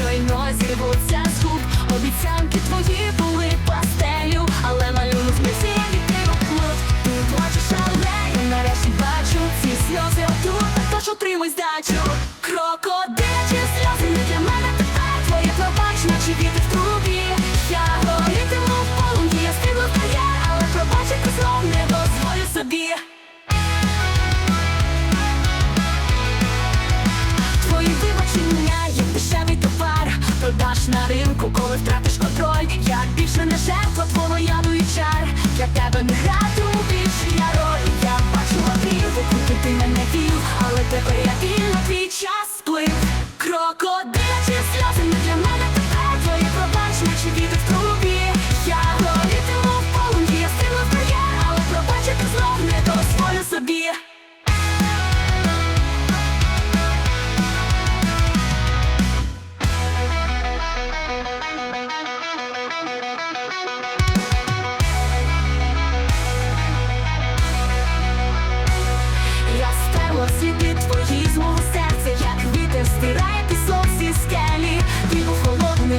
щойно зірвуться з губ. Обіцянки твої були пастелю, але малюнок не всі відкрив клуб Ти плачеш, але я нарешті бачу ці сльози отут, а тож отримуй здачу. Крокодичі сльози не для мене тепер твоє пробач, наче вітер в трубі. Я горітиму в полум'ї, я стрілу в кар'єр, але пробачити знов не дозволю собі. на ринку, коли втратиш контроль, як більше не жертва твоя.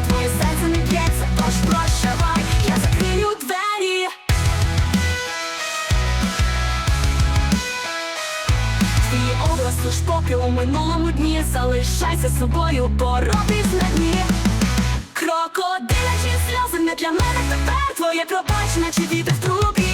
твоє серце не б'ється, тож прощавай, я закрию двері. Твій образ лиш попіл у минулому дні Залишайся собою, поробись на дні. Крокодилячі сльози не для мене тепер Твоє пробачення, чи діти в трубі.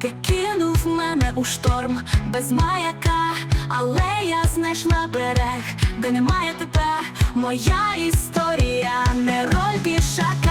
Ти кинув мене у шторм без маяка, але я знайшла берег, де немає тебе моя історія, не роль пішака.